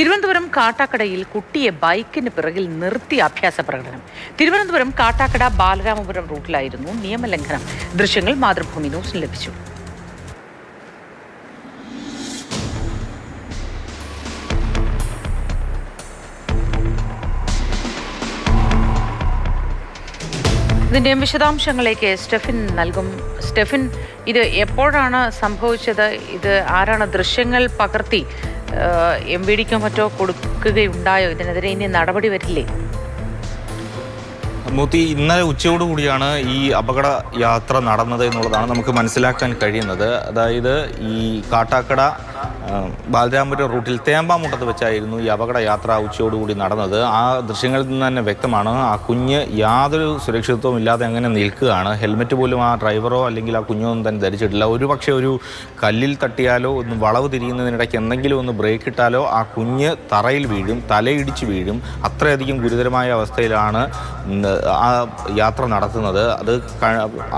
തിരുവനന്തപുരം കാട്ടാക്കടയിൽ കുട്ടിയെ ബൈക്കിന് പിറകിൽ നിർത്തി അഭ്യാസ പ്രകടനം. തിരുവനന്തപുരം കാട്ടാക്കട ബാലരാമപുരം റൂട്ടിലായിരുന്നു നിയമലംഘനം. ദൃശ്യങ്ങൾ മാതൃഭൂമി ന്യൂസിന് ലഭിച്ചു. ഇതിന്റെയും വിശദാംശങ്ങളിലേക്ക് സ്റ്റെഫിൻ നൽകും. സ്റ്റെഫിൻ ഇത് എപ്പോഴാണ് സംഭവിച്ചത്? ഇത് ആരാണ് ദൃശ്യങ്ങൾ പകർത്തി എം വി ഡിക്കോ മറ്റോ കൊടുക്കുകയുണ്ടായോ? ഇതിനെതിരെ ഇനി നടപടി വരില്ലേ? മൂത്തി ഇന്നലെ ഉച്ചയോടുകൂടിയാണ് ഈ അപകട യാത്ര നടന്നത് എന്നുള്ളതാണ് നമുക്ക് മനസ്സിലാക്കാൻ കഴിയുന്നത്. അതായത് ഈ കാട്ടാക്കട ബാലരാമപുരം റൂട്ടിൽ തേമ്പാമുട്ടത്ത് വെച്ചായിരുന്നു ഈ അപകട യാത്ര ഉച്ചയോടുകൂടി നടന്നത്. ആ ദൃശ്യങ്ങളിൽ നിന്ന് തന്നെ വ്യക്തമാണ് ആ കുഞ്ഞ് യാതൊരു സുരക്ഷിതത്വവും ഇല്ലാതെ അങ്ങനെ നിൽക്കുകയാണ്. ഹെൽമെറ്റ് പോലും ആ ഡ്രൈവറോ അല്ലെങ്കിൽ ആ കുഞ്ഞോ ഒന്നും തന്നെ ധരിച്ചിട്ടില്ല. ഒരു പക്ഷേ ഒരു കല്ലിൽ തട്ടിയാലോ ഒന്ന് വളവ് തിരിയുന്നതിനിടയ്ക്ക് എന്തെങ്കിലും ഒന്ന് ബ്രേക്ക് ഇട്ടാലോ ആ കുഞ്ഞ് തറയിൽ വീഴും തലയിടിച്ച് വീഴും. അത്രയധികം ഗുരുതരമായ അവസ്ഥയിലാണ് ആ യാത്ര നടത്തുന്നത്. അത്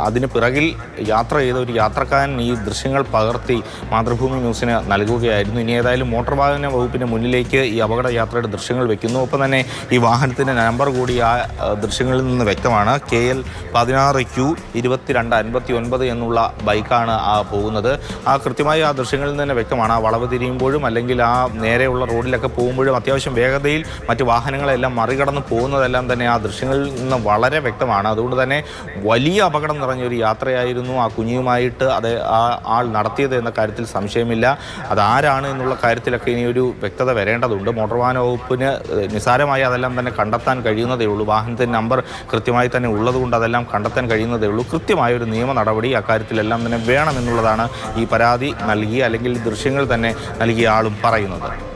അതിന് പിറകിൽ യാത്ര ചെയ്ത ഒരു യാത്രക്കാരൻ ഈ ദൃശ്യങ്ങൾ പകർത്തി മാതൃഭൂമി ന്യൂസിന് നൽകുകയായിരുന്നു. ഇനി ഏതായാലും മോട്ടോർ വാഹന വകുപ്പിന്റെ മുന്നിലേക്ക് ഈ അപകട യാത്രയുടെ ദൃശ്യങ്ങൾ വെക്കുന്നു. ഒപ്പം തന്നെ ഈ വാഹനത്തിന്റെ നമ്പർ കൂടി ആ ആ, ദൃശ്യങ്ങളിൽ നിന്ന് വ്യക്തമാണ്. കെ എൽ പതിനാറ് ക്യു ഇരുപത്തിരണ്ട് അൻപത്തി ഒൻപത് എന്നുള്ള ബൈക്കാണ് ആ പോകുന്നത്. ആ കൃത്യമായി ആ ദൃശ്യങ്ങളിൽ നിന്ന് തന്നെ വ്യക്തമാണ്. ആ വളവ് തിരിയുമ്പോഴും അല്ലെങ്കിൽ ആ നേരെയുള്ള റോഡിലൊക്കെ പോകുമ്പോഴും അത്യാവശ്യം വേഗതയിൽ മറ്റ് വാഹനങ്ങളെല്ലാം മറികടന്ന് പോകുന്നതെല്ലാം തന്നെ ആ ദൃശ്യങ്ങളിൽ നിന്ന് വളരെ വ്യക്തമാണ്. അതുകൊണ്ട് തന്നെ വലിയ അപകടം നിറഞ്ഞൊരു യാത്രയായിരുന്നു ആ കുഞ്ഞുമായിട്ട് അത് ആ ആൾ നടത്തിയത് എന്ന കാര്യത്തിൽ സംശയമില്ല. അതാരാണ് എന്നുള്ള കാര്യത്തിലൊക്കെ ഇനി ഒരു വ്യക്തത വരേണ്ടതുണ്ട്. മോട്ടോർ വാഹന വകുപ്പിന് നിസ്സാരമായി അതെല്ലാം തന്നെ കണ്ടെത്താൻ കഴിയുന്നതേ ഉള്ളൂ. വാഹനത്തിന്റെ നമ്പർ കൃത്യമായി തന്നെ ഉള്ളതുകൊണ്ട് അതെല്ലാം കണ്ടെത്താൻ കഴിയുന്നതേ ഉള്ളൂ. കൃത്യമായ ഒരു നിയമ നടപടി അക്കാര്യത്തിലെല്ലാം തന്നെ വേണമെന്നുള്ളതാണ് ഈ പരാതി നൽകിയ അല്ലെങ്കിൽ ദൃശ്യങ്ങൾ തന്നെ നൽകിയ ആളും പറയുന്നത്.